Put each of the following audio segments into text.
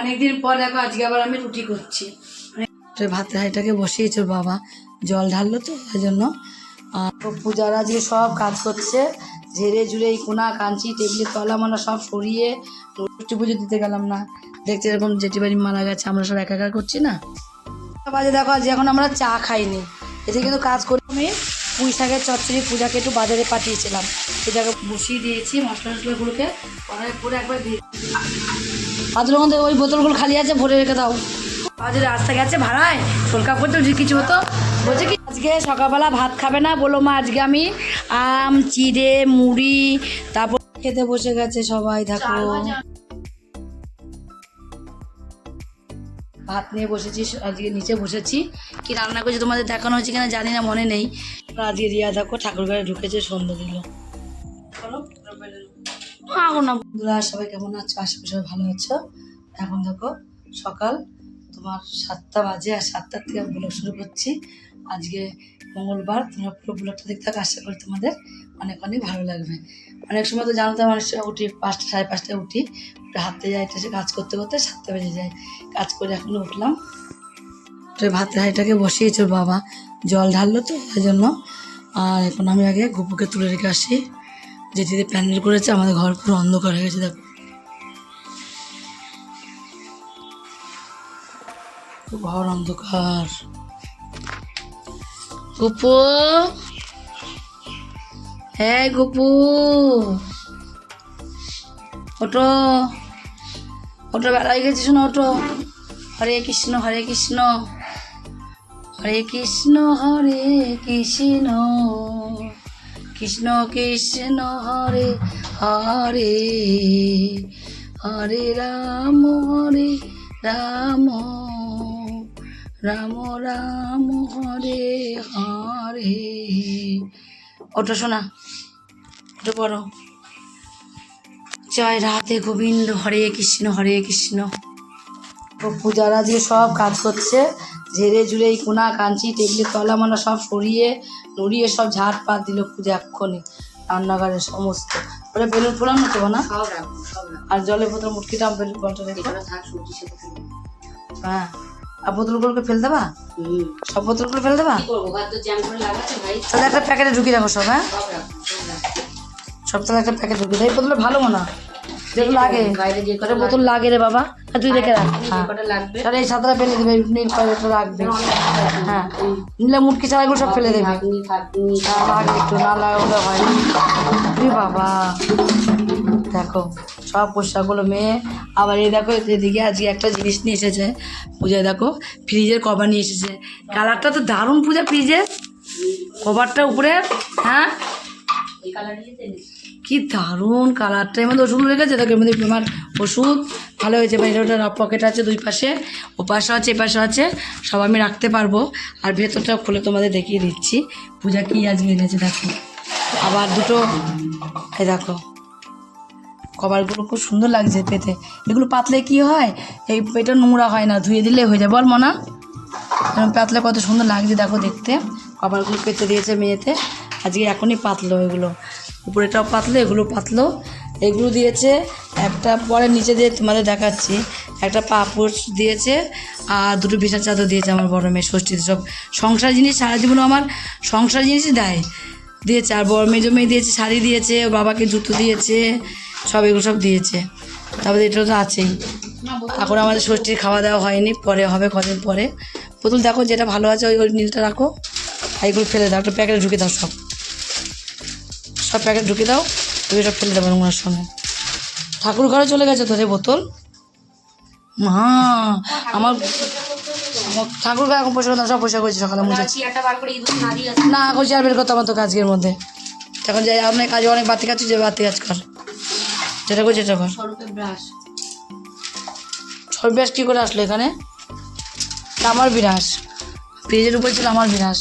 অনেকদিন পর দেখো, আজকে আবার আমি রুটি করছি। তো ভাতের হাঁড়িটাকে বসিয়েছে বাবা। জল ঢাললো তো ওই জন্য। পূজার আজকে সব কাজ করছে। ঝেড়ে ঝুড়ে এই কোনা, কাঞ্চি টেবিলের তলা মালা সব সরিয়ে লক্ষ্মী পুজো দিতে গেলাম না। দেখছি এরকম জেঠি বাড়ি মারা গেছে, আমরা সব একা একা করছি না। বাজে দেখো আজ এখন আমরা চা খাইনি। এতে কিন্তু কাজ করে আমি পুঁই শাকের চচ্চড়ি পূজাকে একটু বাজারে পাঠিয়েছিলাম। পূজাকে বসিয়ে দিয়েছি মশলা কড়াই করে একবার দিয়ে মধ্যে ওই বোতলগুলো খালি আছে ভরে রেখে দাও। আজ রাস্তা গেছে ভাড়ায় সরকা করতে যদি কিছু হতো। বলছে কি আজকে সকালবেলা ভাত খাবে না বলো মা আজকে আমি আম চিড়ে মুড়ি তারপর খেতে বসে গেছে সবাই দেখো। ভাত নিয়ে বসেছি আজকে নিচে বসেছি। কি রান্না করছি তোমাদের দেখানো হয়েছে কিনা জানি না মনে নেই। আজকে রিয়া দেখো ঠাকুর ঘরে ঢুকেছে সন্ধ্যা দিল। না বন্ধুরা, সবাই কেমন আছো? আশা করি সবাই ভালো আছো। এখন দেখো, সকাল, তোমার সাতটা বাজে আর সাতটার থেকে ব্লগ শুরু করছি। আজকে মঙ্গলবার, তোমরা পুরো ব্লগটা দেখতে থাকো, আশা করি তোমাদের অনেক অনেক ভালো লাগবে। অনেক সময় তো জানো তো মানুষ উঠি পাঁচটা, সাড়ে পাঁচটায় উঠি। হাঁটতে যাই এসে কাজ করতে করতে সাতটা বেজে যায়। কাজ করে এখন উঠলাম। তো ভাতের হাঁড়িটাকে বসিয়েছে বাবা। জল ঢাললো তো ওই জন্য। আর এখন আমি আগে গুপুকে তুলে রেখে আসি। যেটিতে প্যান্ডেল করেছে, আমাদের ঘর পুরো অন্ধকার হয়ে গেছে, দেখো। ঘর অন্ধকার। গুপু! হ্যাঁ গুপু! অটো অটো বেলা হয়ে গেছে, শোনো ওটো হরে কৃষ্ণ হরে কৃষ্ণ। হরে কৃষ্ণ হরে কৃষ্ণ। কৃষ্ণ কৃষ্ণ হরে হরে হরে রাম হরে রাম রাম রাম হরে হরে। ওটা শোনা ওটা বড় জয় রাধে গোবিন্দ, হরে কৃষ্ণ হরে কৃষ্ণ। পূজার আজকে সব কাজ করছে ঝেড়ে ঝুড়ে এই কোনা কাঞ্চি টেবিলের তলা মালা সব সরিয়ে নড়িয়ে সব ঝাড় পাত দিল পূজা এক্ষণে রান্নাঘরের সমস্ত। ওটা বেলুন ফোলাম না তো না আর জলের বোতল মুটকিটা বেলুন বলটা রেখো। হ্যাঁ। আর বোতলগুলোকে ফেল দেবা? সব বোতলগুলো ফেল দেবা? করে তাহলে একটা প্যাকেটে ঢুকিয়ে রাখো সব হ্যাঁ? সব তাহলে একটা প্যাকেট ঢুকিয়ে দেয় বোতলে ভালো মনে। হয় যেগুলো লাগে বাইরে যে কটা বোতল লাগে রে বাবা। তুই রাখ। হ্যাঁ। এই সাতটা ফেলে দেবে নীল কয়টা রাখবে। হ্যাঁ নিলে মুটকি সব ফেলে দেবে। একটু ওটা হয় বাবা। দেখো সব পোশাকগুলো মেয়ে। আবার এই দেখো এদিকে আজকে একটা জিনিস নিয়ে এসেছে। পূজায় দেখো ফ্রিজের কভার নিয়ে এসেছে। কালারটা তো দারুণ পূজা ফ্রিজের। কভারটা উপরে হ্যাঁ? কি দারুণ কালারটা। মধ্যে ওষুধ রেখেছে দেখো, এর মধ্যে আমার ওষুধ। ভালো হয়েছে বাইরে ওটা পকেট আছে দুই পাশে ও পাশে আছে, এ পাশে আছে, সব আমি রাখতে পারব। আর ভেতরটা খুলে তোমাদের দেখিয়ে দিচ্ছি। পূজা কি আজকে এনেছে দেখো। আবার দুটো এই দেখো কভারগুলো খুব সুন্দর লাগছে পেতে। এগুলো পাতলে কি হয়? এই এটা নোংরা হয় না, ধুয়ে দিলে হয়ে যায়, বল মনা। পাতলে কত সুন্দর লাগছে দেখো দেখতে। কভারগুলো পেতে দিয়েছে মেয়েতে। আজকে এখনই পাতলো এগুলো। উপরেটাও পাতলো, এগুলো পাতলো। এগুলো দিয়েছে একটা পরে নিচে দিয়ে তোমাদের দেখাচ্ছি। একটা পাপোশ দিয়েছে আর দুটো বিছার চাদর দিয়েছে আমার বড় মেয়ে ষষ্ঠীতে। সব সংসার জিনিস সারা জীবনে আমার সংসার জিনিসই দেয়। দিয়েছে আর বড় মেয়ে দিয়েছে, শাড়ি দিয়েছে, ওর বাবাকে জুতো দিয়েছে, সব এগুলো সব দিয়েছে। তারপরে এটা তো আছেই। এখন আমাদের ষষ্ঠীর খাওয়া দাওয়া হয়নি, পরে হবে কদিন পরে। পুতুল দেখো যেটা ভালো আছে ওই ওই নীলটা রাখো এগুলো ফেলে দাও, একটা প্যাকেটে ঢুকে দাও সব। সব প্যাকেট ঢুকে দাও তুমি সব ফেলে দেবো ওনার সঙ্গে ঠাকুর ঘরে চলে গেছে তো রে বোতল? মা আমার আমার ঠাকুর ঘরে এখন পয়সা সব পয়সা করেছি সকালে মুছেছি না এখন চেয়ার বের করতাম তো কাজের মধ্যে। এখন যাই অনেক কাজে অনেক বাতি কাজ যে বাতি কাজ কর। যেটা করছি যেটা কর। ব্যাস কী করে আসলো এখানে? আমার বিনাশ ফ্রিজের উপর ছিল আমার বিনাশ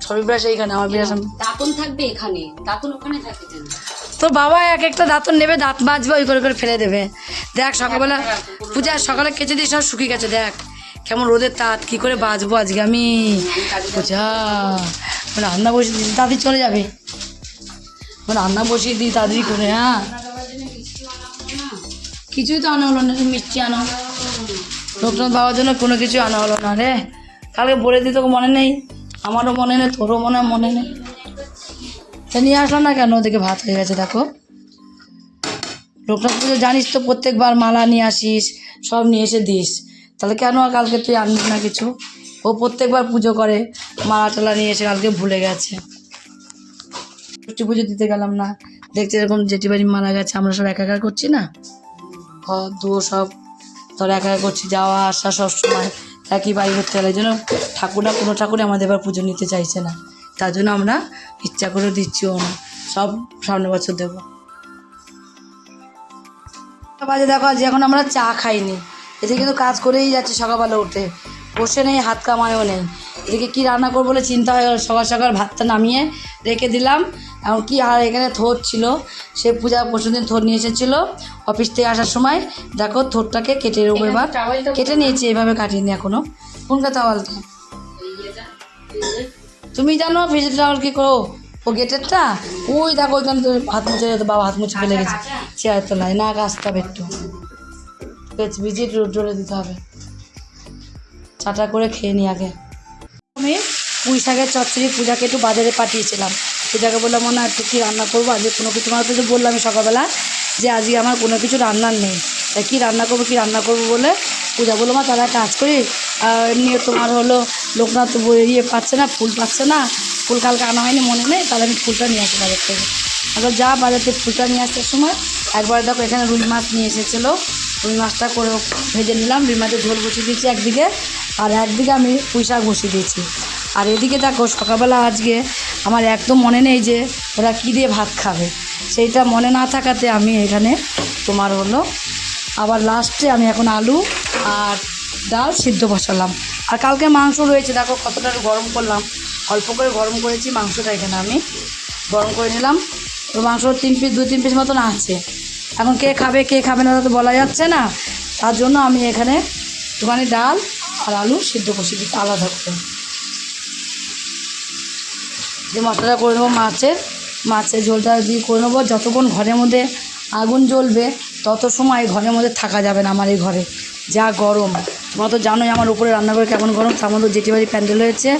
ছবি ব্রাশ এইখানে আমার আমি- দাঁতন থাকবে এখানে দাঁতন ওখানে থাকে তোর বাবা এক একটা দাঁতন নেবে দাঁত বাজবে ওই করে করে ফেলে দেবে। দেখ সকালবেলা পূজা সকালে কেচে দিয়ে সব শুকিয়ে গেছে দেখ। কেমন রোদের তাঁত কী করে বাজবো আজকে আমি? পূজা মানে রান্না বসিয়ে দিই তাড়াতাড়ি চলে যাবে। মানে রান্না বসিয়ে দিই তাড়াতাড়ি করে হ্যাঁ। কিছুই তো আনা হলো না মিষ্টি আনো লোকনাথ বাবার জন্য কোনো কিছু আনা হলো না রে। কালকে বলে দিই দিতে মনে নেই। আমারও মনে নেই, তোরও মনে মনে নেই। তা নিয়ে আসলাম না কেন? ওদিকে ভাত হয়ে গেছে, দেখো। লোকনাথ পুজো জানিস তো, প্রত্যেকবার মালা নিয়ে আসিস, সব নিয়ে এসে দিস। তাহলে কেন আর কালকে তুই আনিস না কিছু? ও প্রত্যেকবার পুজো করে, মালা টালা নিয়ে এসে কালকে ভুলে গেছে। ষষ্ঠী পুজো দিতে গেলাম না। দেখছি এরকম জেঠি বাড়ি মারা গেছে, আমরা সব একা একা করছি না? ঘর দুয়ো সব, ধর একা করছি, যাওয়া, আসা সব সময়। একই বাড়ি করতে গেলে জন্য ঠাকুররা কোনো ঠাকুরই আমাদের এবার পুজো নিতে চাইছে না। তার জন্য আমরা ইচ্ছা করে ও না সব সামনে বছর দেবো। বাজে দেখো আজ এখন আমরা চা খাইনি। এতে কিন্তু কাজ করেই যাচ্ছে সকালবেলা উঠে। বসে নেই, হাত কামায়ও নেই। এদিকে কি রান্না করব বলে চিন্তা হয়ে গেল। সকাল সকাল ভাতটা নামিয়ে রেখে দিলাম। এখন কি আর এখানে থোর ছিল সে পূজা পরশুদিন থোর নিয়ে এসেছিল অফিস থেকে আসার সময়। দেখো থোরটাকে কেটে নেব এবার। কেটে নিয়েছি এভাবে কাটিনি এখনও। কোনটা তাওয়ালটা তুমি জানো ভেজে টাওয়াল কি করো? ও গেটেরটা? ওই দেখো ওইখানে তো হাত মুছে যেত বাবা হাত মুছে ফেলে গেছে। চেয়ার তোলায়। না হবে একটু বেশ ভিজিয়ে রোদ জলে দিতে হবে। চাটা করে খেয়ে নি আগে। আমি পুঁই শাকের চচ্চড়ি পূজাকে একটু বাজারে পাঠিয়েছিলাম। পূজাকে বললাম মনে হয় একটু কী রান্না করব? আজকে কোনো কিছু তোমার তো বললাম আমি সকালবেলা যে আজকে আমার কোনো কিছু রান্নার নেই। তাই কী রান্না করব, কী রান্না করব বলে পূজা বলল, মা তারা কাজ করি। আর এমনি তোমার হলো লোকনাথ ইয়ে পাচ্ছে না, ফুল পাচ্ছে না। ফুল কালকে আনা হয়নি, মনে নেই। তাহলে আমি ফুলটা নিয়ে আসি বাজার থেকে। আবার যা বাজার থেকে ফুলটা নিয়ে আসার সময়, একবার দেখো এখানে রুই মাছ নিয়ে এসেছিল। রুই মাছটা করে ভেজে নিলাম। রুই মাছের ঝোল বসিয়ে দিয়েছি একদিকে। আর একদিকে আমি পুঁই শাক বসিয়ে দিয়েছি। আর এদিকে দেখো, সকালবেলা আজকে আমার একদম মনে নেই যে ওরা কী দিয়ে ভাত খাবে। সেইটা মনে না থাকাতে আমি এখানে তোমার হলো আবার লাস্টে আমি এখন আলু আর ডাল সিদ্ধ বসালাম। আর কালকে মাংস রয়েছে, দেখো কতটা গরম করলাম। অল্প করে গরম করেছি, মাংসটা এখানে আমি গরম করে নিলাম। তো মাংস তিন পিস দু, তিন পিস মতন আছে। এখন কে খাবে কে খাবে না তা বলা যাচ্ছে না। তার জন্য আমি এখানে একটুখানি ডাল আর আলু সিদ্ধ কষি দিচ্ছি আলাদা করে। যে মশলাটা করে নেব মাছের মাছের ঝোলটা দিয়ে করে নেব। যতক্ষণ ঘরের মধ্যে আগুন জ্বলবে, তত সময় ঘরের মধ্যে থাকা যাবে না আমার এই ঘরে। যা গরম। তোমরা তো জানোই আমার উপরে রান্নাঘরে কেমন গরম। তার মধ্যে যেটি বাড়ি প্যান্ডেল হয়েছে।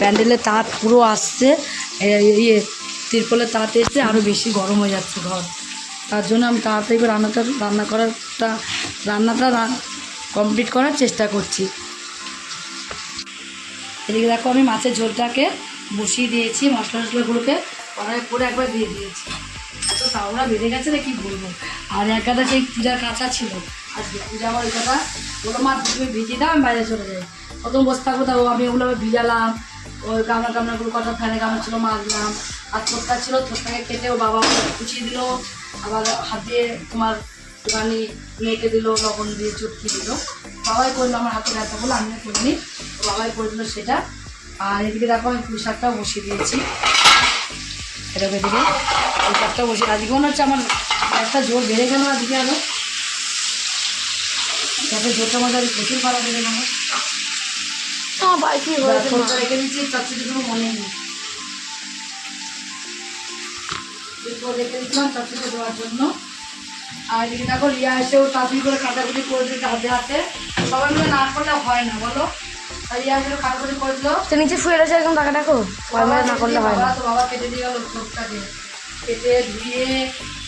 প্যান্ডেলে তাঁত পুরো আসছে। ইয়ে তিরপলের তাঁত এসে আরও বেশি গরম হয়ে যাচ্ছে ঘর। তার জন্য আমি তাড়াতাড়ি করে রান্নাটা, রান্না করারটা, রান্নাটা কমপ্লিট করার চেষ্টা করছি। এদিকে দেখো আমি মাছের ঝোলটাকে বসিয়ে দিয়েছি, মশলা টশলাগুলোকে কড়াই করে একবার দিয়ে দিয়েছি। এত তাওড়া বেড়ে গেছে না কি বলব? আর এক গাদা সেই পূজার কাঁচা ছিল। আর পূজা আমার কথা বলো মা তুমি ভিজিয়ে দাও, আমি বাইরে চলে যাই। প্রথম বসে থাকব তাও আমি ওগুলো ভিজালাম। ওই কামড়া কামড়াগুলো কটা ফ্যানে কামড়া ছিল মারলাম আর থোটটা ছিল কেটে ও বাবা কুচিয়ে দিল। আবার হাত দিয়ে তোমার একটুখানি মেখে দিল লবণ দিয়ে চটকি দিল। বাবাই করল আমার হাতে ব্যথা বলে আমিও করিনি। বাবাই করে দিল সেটা। আর এদিকে দেখো আমি পুঁই শাকটাও বসিয়ে দিয়েছি। এরকম এদিকে। পুঁই শাকটাও বসিয়ে আজকে মনে হচ্ছে আমার একটা জোর বেড়ে গেল আজকে আরও যাতে জোরটা মধ্যে আজ প্রচুর পালা বেড়ে গেল। রেখে দিচ্ছি চচ্চড়ি কোনো মনে নেই। এরপর রেখে দিচ্ছিলাম চচ্চড়ি দেওয়ার জন্য। আর এদিকে দেখো রিয়া এসেও তাড়াতাড়ি করে কাটাকুটি করে দিতে হাতে হাতে। সবাই মিলে না করলে হয় না বলো? আর রিয়া কাটাকুটি করে দিল। তো নিচে শুয়ে রয়েছে একদম টাকা টাকো সবাই মিলে না করলে হয় না। বাবা তো বাবা কেটে দিয়ে গেল কেটে ধুয়ে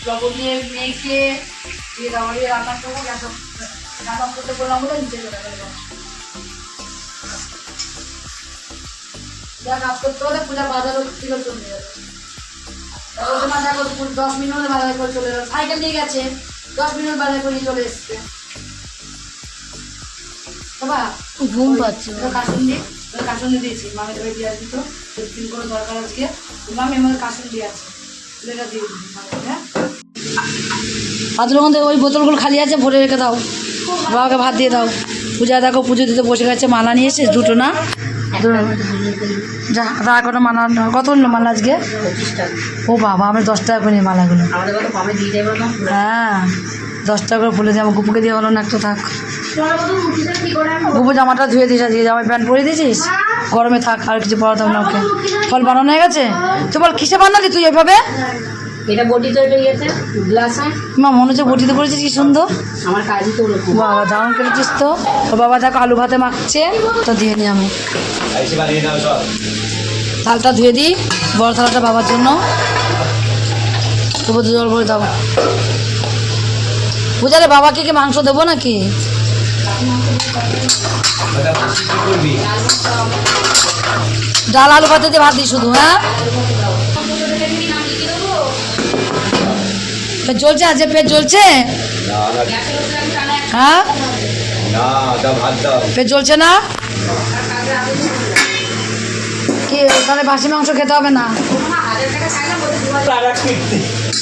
লবণ দিয়ে মেখে দিয়ে দাওয়া দিয়ে রান্না করব গ্যাস অফ করতে বললাম বলে নিচে চলে গেল। যা কাজ করতে হলে পূজা বাজার চলে তোমার দেখো দশ মিনিট বাজার করে চলে গেল। সাইকেল নিয়ে গেছে। দশ মিনিট বাজার করে চলে এসছে। বাবা ঘুম পাচ্ছে দিয়েছি দিয়ে আসবি তো। তিন করে দরকার আজকে। মামি আমার কাশুন্দি আছে। এটা দিয়ে দিবি হ্যাঁ? ওই বোতলগুলো খালি আছে ভরে রেখে দাও। বাবাকে ভাত দিয়ে দাও। পূজা দেখো পুজো দিতে বসে গেছে মালা নিয়ে এসে দুটো না। যা রা কটা মালা, কত নিল মালা আজকে? ও বাবা, আমি দশ টাকা করে মালাগুলো। হ্যাঁ দশ টাকা করে ফুলে দিয়ে আমার গুপুকে দিয়ে হলো না, একটা থাক। গুপু, জামাটা ধুয়ে দিয়েছিস আজকে জামা প্যান্ট পরে দিয়েছিস? গরমে থাক, আর কিছু পড়াতাম না ওকে। ফল বানানো হয়ে গেছে? তো বল, কিসে বানালি তুই এভাবে এটা বটি তো এটা ইয়েতে গ্লাসে মা মনে হচ্ছে বটিতে করেছিস কি সুন্দর। আমার কাজই তো ওরকম। বাবা দারুণ করেছিস তো। ও বাবা দেখো আলু ভাতে মাখছে। তো দিয়ে নি আমি। থালটা ধুয়ে দিই বড় থালাটা বাবার জন্য। তবু জল ভরে দাও। বুঝালে বাবাকে কি মাংস দেবো নাকি? ডাল আলু ভাতে দিয়ে ভাত দিই শুধু হ্যাঁ? জ্বলছে আজ পেট জ্বলছে? হ্যাঁ পেট জ্বলছে না? কি তাহলে বাসি মাংস খেতে হবে না।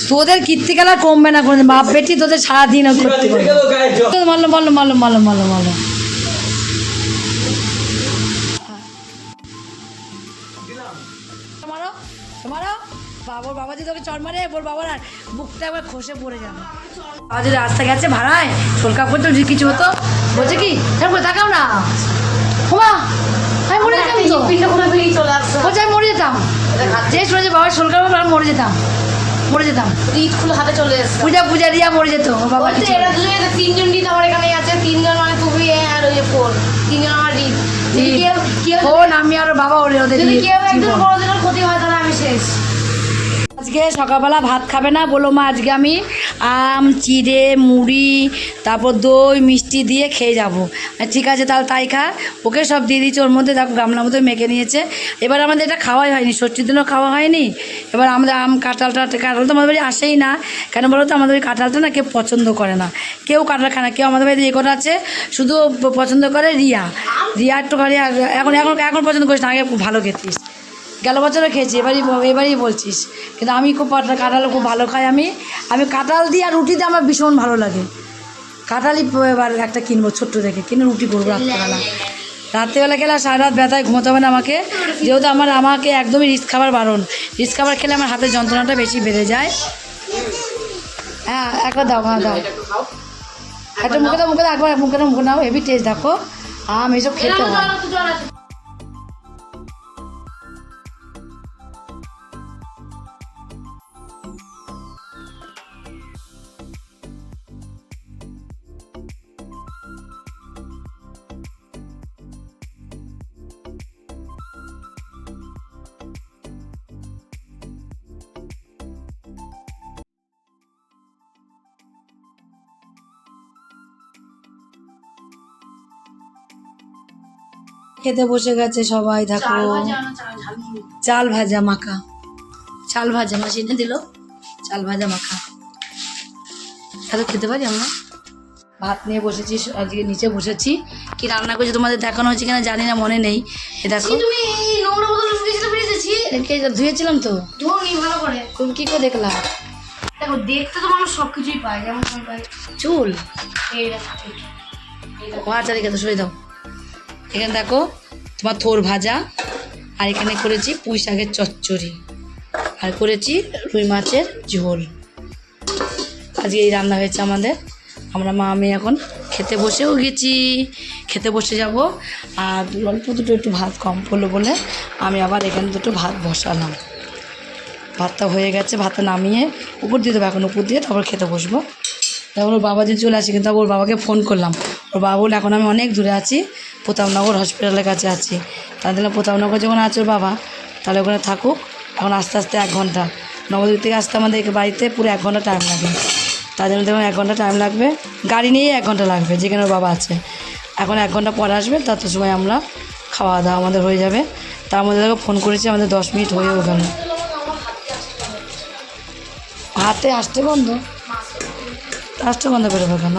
তোদের কীর্তিকালা কমবে না কোনো বাপ বেটি তোদের সারাদিন করতে বলল বলল বলল বলল মারলো মারলো। বাবা যদি তোকে চর মারে ওর বাবার আর বুকটা একবার খসে পড়ে যাবে। বাবা যদি রাস্তা গেছে ভাড়ায় কলকা করতো যদি কিছু হতো। বলছে কি তারপর তাকাও না। হোমা আমি মরে যেতাম তো। করে বলছে আমি মরে যেতাম। যে শুনেছে বাবার শোলকা আমি মরে যেতাম। মরে যেতাম। ইট খুলে হাতে চলে এসছে। পূজা পূজা রিয়া মরে যেত বাবা এরা দুজনে তিনজন রিত আমার এখানে আছে। তিনজন মানে তুমি আর ওই যে ফোন তিনজন আমার কেউ ফোন আমি আর বাবা ওরে ওদের যদি কেউ একজন জীবন। ক্ষতি হয় তাহলে আমি শেষ। আজকে সকালবেলা ভাত খাবে না, বলো মা আজকে আমি আম, চিড়ে, মুড়ি, তারপর দই, মিষ্টি দিয়ে খেয়ে যাব। ঠিক আছে, তাহলে তাই খা। ওকে সব দিয়ে দিয়েছে, ওর মধ্যে দেখো গামলার মধ্যে মেখে নিয়েছে। এবার আমাদের এটা খাওয়াই হয়নি ষষ্ঠীর দিনও খাওয়া হয়নি। এবার আমাদের আম, কাঁঠালটা, কাঁঠাল তো আমাদের বাড়ি আসেই না। কেন বলো তো, আমাদের কাঁঠালটা না কেউ পছন্দ করে না। কেউ কাঁঠাল খায় না, কেউ আমাদের বাড়িতে এ কটা আছে, শুধু পছন্দ করে রিয়া। রিয়া একটু খালি এখন এখন এখন পছন্দ করিস না, আগে ভালো খেতিস। গেল বছরও খেয়েছি, এবারই এবারই বলছিস। কিন্তু আমি খুব কাঁঠাল খুব ভালো খাই আমি। আমি কাঁঠাল দিয়ে আর রুটি দিয়ে আমার ভীষণ ভালো লাগে। কাঁঠালই এবার একটা কিনবো, ছোট্ট দেখে। কিনে রুটি করব রাত্রেবেলা। রাত্রেবেলা খেলে সারা রাত ব্যথায় ঘুমোতে হবে না আমাকে। যেহেতু আমার, আমাকে একদমই রিস্ক খাবার বারণ। রিস্ক খাবার খেলে আমার হাতের যন্ত্রণাটা বেশি বেড়ে যায়। হ্যাঁ একবার দাও হ্যাঁ দাও। একটা মুখে দাও মুখে দাও, একবার মুখে দাও, মুখে নাও। হেভি টেস্ট দেখো। আম, এসব খেতে হয় খেতে বসে গেছে সবাই দেখো। চাল ভাজা মাখা। চাল ভাজা মাসিনে দিল। চাল ভাজা মাখা। এত খেতে পারি আমরা? ভাত নিয়ে বসেছি আজকে নিচে বসেছি। কি রান্না করছি তোমাদের দেখানো হয়েছে কিনা জানি না মনে নেই। এ দেখো। তুমি ধুয়েছিলাম তো? ভালো করে। তুমি কি করে দেখলাম দেখো দেখতে তো মানুষ সব কিছুই পায় যেমন চুল। ও আচ্ছা রেখে তো সরে দাও। এখানে দেখো তোমার থোর ভাজা, আর এখানে করেছি পুঁই শাকের চচ্চড়ি, আর করেছি রুই মাছের ঝোল। আজকে এই রান্না হয়েছে আমাদের। আমরা মা, আমি এখন খেতে বসেও গেছি। খেতে বসে যাব। আর অল্প দুটো একটু ভাত কম পড়ল বলে আমি আবার এখানে দুটো ভাত বসালাম। ভাতটা হয়ে গেছে, ভাতটা নামিয়ে উপর দিয়ে দেবো, এখন উপর দিয়ে তারপর খেতে বসবো। তারপর ওর বাবা যদি চলে আসে, কিন্তু ওর বাবাকে ফোন করলাম। ওর বাবা বলে এখন আমি অনেক দূরে আছি, প্রতাপনগর হসপিটালের কাছে আছি। তার জন্য প্রতাপনগর যখন আছে ওর বাবা, তাহলে ওখানে থাকুক। এখন আস্তে আস্তে এক ঘণ্টা, নবদ্বীপ থেকে আসতে আমাদের বাড়িতে পুরো এক ঘণ্টা টাইম লাগে। তার জন্য দেখুন এক ঘণ্টা টাইম লাগবে। গাড়ি নিয়েই এক ঘণ্টা লাগবে, যেখানে ওর বাবা আছে। এখন এক ঘণ্টা পরে আসবে তত সময় আমরা খাওয়া দাওয়া আমাদের হয়ে যাবে। তার মধ্যে দেখো ফোন করেছি আমাদের দশ মিনিট হয়েও গেল। হাতে আসতে বন্ধ। আসতে বন্ধ বেরোবে কেন?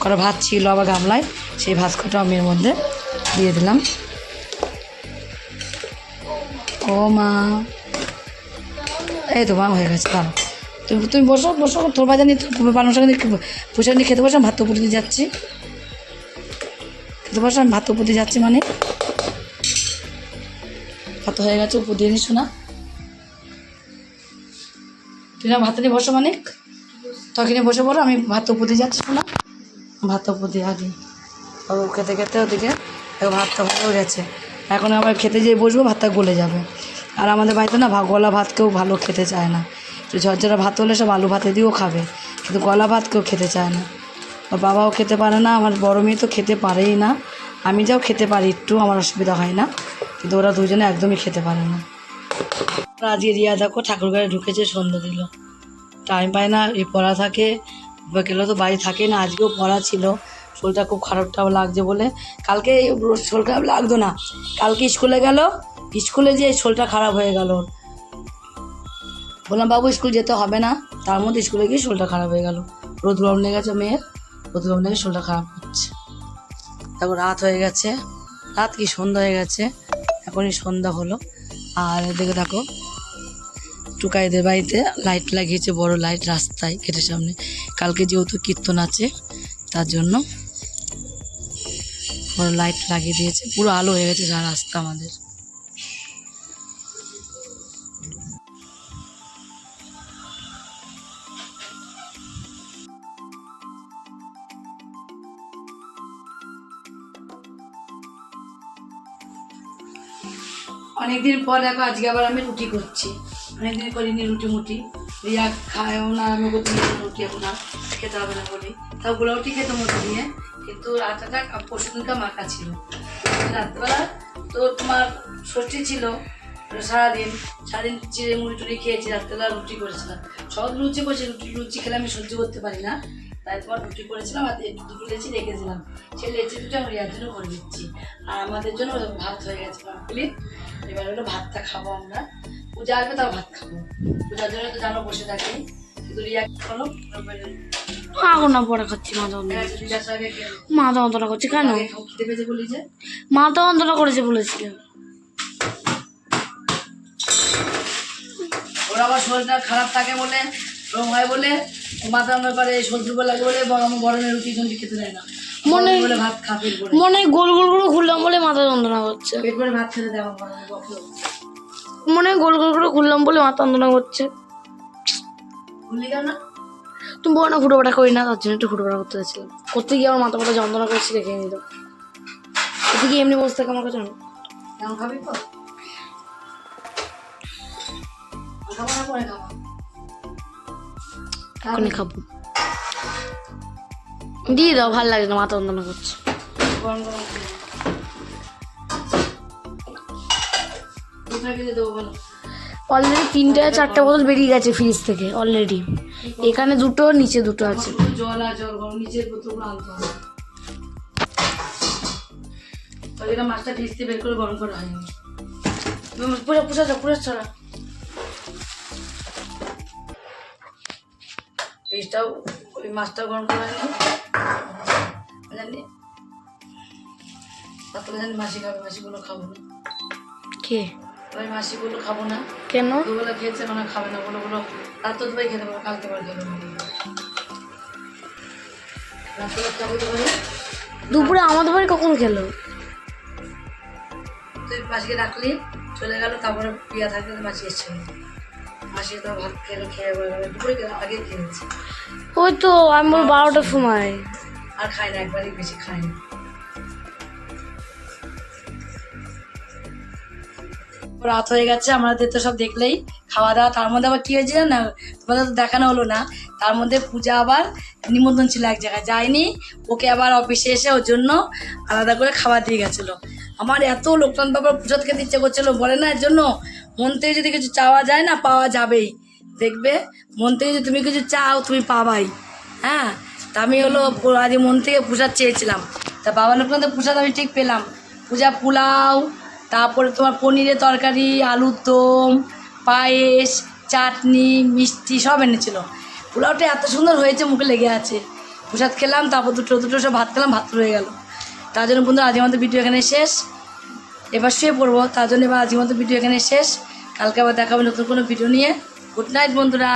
কটা ভাত ছিল, আবার গামলায়, সেই ভাত কটা আমি এর মধ্যে দিয়ে দিলাম। ও মা। এই তো মা হয়ে গেছে দাঁড়ো তুমি তুমি বসো বসো, তোর বাজার নিয়ে তুমি পালং শাক নিয়ে পুষে নিয়ে খেতে বসো ভাত উপর দিয়ে যাচ্ছি। খেতে বসো, আমি ভাত উপর দিয়ে যাচ্ছি মানে। ভাত হয়ে গেছে, উপর দিয়ে নিস না। তুই না ভাত নিয়ে বসো মানে তখনই বসে পড়ো, আমি ভাত উপর দিয়ে যাচ্ছি না। ভাত উপর দিয়ে আগে ও খেতে খেতে ওদিকে ভাতটা হয়েও গেছে। এখন আবার খেতে যেয়ে বসবো, ভাতটা গলে যাবে। আর আমাদের বাড়িতে না গলা ভাত কেউ ভালো খেতে চায় না। ঝরঝরা ভাত হলে সব আলু ভাতে দিয়েও খাবে। কিন্তু গলা ভাত কেউ খেতে চায় না। ওর বাবাও খেতে পারে না, আমার বড় মেয়ে তো খেতে পারেই না। আমি যাও খেতে পারি, একটু আমার অসুবিধা হয় না। কিন্তু ওরা দুজনে একদমই খেতে পারে না। আজকে রিয়া দেখো ঠাকুর ঘরে ঢুকেছে, সন্ধ্যা দিল। টাইম পায় না, এই পড়া থাকে। বিকেলে তো বাড়ি থাকে না, আজকেও পড়া ছিল। শরীরটা খুব খারাপটাও লাগছে বলে। কালকে শরীর খারাপ লাগতো না। কালকে স্কুলে গেল স্কুলে যে শরীরটা খারাপ হয়ে গেল। বললাম, বাবু স্কুল যেতে হবে না। তার মধ্যে স্কুলে গিয়ে শরীরটা খারাপ হয়ে গেল। রোদ গরম গেছে মেয়ের রোদ গরম লেগে শরীরটা খারাপ হচ্ছে। তারপর রাত হয়ে গেছে। রাত কি সন্ধ্যা হয়ে গেছে। এখনই সন্ধ্যা হলো। আর দেখো টুকাইদের বাড়িতে লাইট লাগিয়েছে, বড় লাইট রাস্তায় গেটের সামনে। কালকে যেহেতু কীর্তন আছে, তার জন্য বড় লাইট লাগিয়ে দিয়েছে। পুরো আলো হয়ে গেছে সারা রাস্তা আমাদের। অনেকদিন পর দেখো, আজকে আবার আমি রুটি করছি। অনেকদিন করিনি রুটি মুটি। রিয়া খায়ও না আমি করতে রুটি এখন আর, খেতে হবে না বলি তাও গুলো রুটি খেতে মতো দিয়ে, কিন্তু রাতটা পরশু দিনটা মাখা ছিল। রাত্রেবেলা তো তোমার ষষ্ঠী ছিল সারাদিন। সারাদিন চিড়ে মুড়ি টুড়ি খেয়েছি, রাত্রেবেলা রুটি করেছিলাম। সব লুচি করছি, রুটি লুচি খেলে আমি সহ্য করতে পারি না। তাই তোমার রুটি করেছিলাম, আর দুটো লেচি রেখেছিলাম সেই লেচি দুটো আমি রিয়ার জন্য করে দিচ্ছি। আর আমাদের জন্য ভাত হয়ে গেছে কমপ্লিট এবার হলো ভাতটা খাব আমরা। পূজা আসবে তাও ভাত খাব পূজার জন্য তো জানো বসে থাকি। কিন্তু রিয়া করো এখন না পড়া খাচ্ছি মাথা যন্ত্রণা যন্ত্রণা করছে কেন? মাথা যন্ত্রণা করেছে ওর আবার শরীরটা খারাপ থাকে বলে রোগ হয় বলে মাথা আমরা করে সবজি লাগে বলে রুটি টুটি খেতে দেয় না। মনে- বলে ভাত খা পেট মনে হয় গোল গোল করে ঘুরলাম বলে মাথা যন্ত্রণা করছে। পেট ভাত খেতে দেয় মনে গোল গোল করে ঘুরলাম বলে মাথা যন্ত্রণা করছে। না? তুমি বলো না ফুটোপাটা করি না তার জন্য একটু ফুটোপাটা করতে যাচ্ছিলাম করতে গিয়ে আমার মাথা মাথা যন্ত্রণা করছি দেখে নিত গিয়ে এমনি বসে থাকে পরে খাব। এখনই খাব। দিয়ে দাও ভালো লাগে না মাথা যন্ত্রণা করছে। গরম গরম অলরেডি তিনটে চারটে বোতল বেরিয়ে গেছে ফ্রিজ থেকে অলরেডি এখানে দুটো নিচে দুটো আছে। জল আর জল গরম নিচের বোতলগুলো আনতে হবে। মাছটা ভিজতে বের করে গরম করা হয়নি। পুরো পুষা পুরো ছড়া। ফ্রিজটাও ওই মাছটাও গরম করা হয়নি। জানি। মাসি খাবে মাসিগুলো খাব না। কে? ওই খাব না। কেন? দুবেলা খেয়েছে মানে খাবে না। বলে বলো রাত তো দুবাই খেতে পারব কালকে বার খেতে পারব রাত্রে খাব দুবাই দুপুরে আমাদের বাড়ি কখন খেলো? তুই মাসিকে ডাকলি চলে গেল তারপরে পিয়া থাকলে মাসি এসছিল। মাসি তো ভাত খেলো খেয়ে দুপুরে খেলো, আগে খেয়েছে ওই তো আমি বল বারোটার সময়। আর খাই না একবারই বেশি খাই না। রাত হয়ে গেছে, আমাদের তো সব দেখলেই খাওয়া দাওয়া। তার মধ্যে আবার কি হয়েছে না তোমাদের তো দেখানো হলো না। তার মধ্যে পূজা আবার নিমন্ত্রণ ছিল এক জায়গায়। যায়নি, ওকে আবার অফিসে এসে ওর জন্য আলাদা করে খাবার দিয়ে গেছিল। আমার এত লোকটান বাবার পুজো খেতে ইচ্ছে করছিল। বলে না, এর জন্য মন থেকে যদি কিছু চাওয়া যায় না, পাওয়া যাবেই। দেখবে, মন থেকে যদি তুমি কিছু চাও, তুমি পাবাই। হ্যাঁ? তা আমি হলো আজ মন থেকে প্রসাদ চেয়েছিলাম। তা বাবা লোকনাথ প্রসাদ আমি ঠিক পেলাম। পূজা পোলাও তারপরে তোমার পনিরের তরকারি, আলুর দম, পায়েস, চাটনি, মিষ্টি সব এনেছিল। পোলাওটা এত সুন্দর হয়েছে, মুখে লেগে আছে। প্রসাদ খেলাম, তারপর দুটো দুটো সব ভাত খেলাম, ভাত রয়ে গেল। তার জন্য বন্ধু আজ আমাদের ভিডিও এখানে শেষ। এবার শুয়ে পড়ব। তার জন্য এবার আজকের মতো ভিডিও এখানে শেষ। কালকে আবার দেখাবো নতুন কোনো ভিডিও নিয়ে। গুড নাইট বন্ধুরা।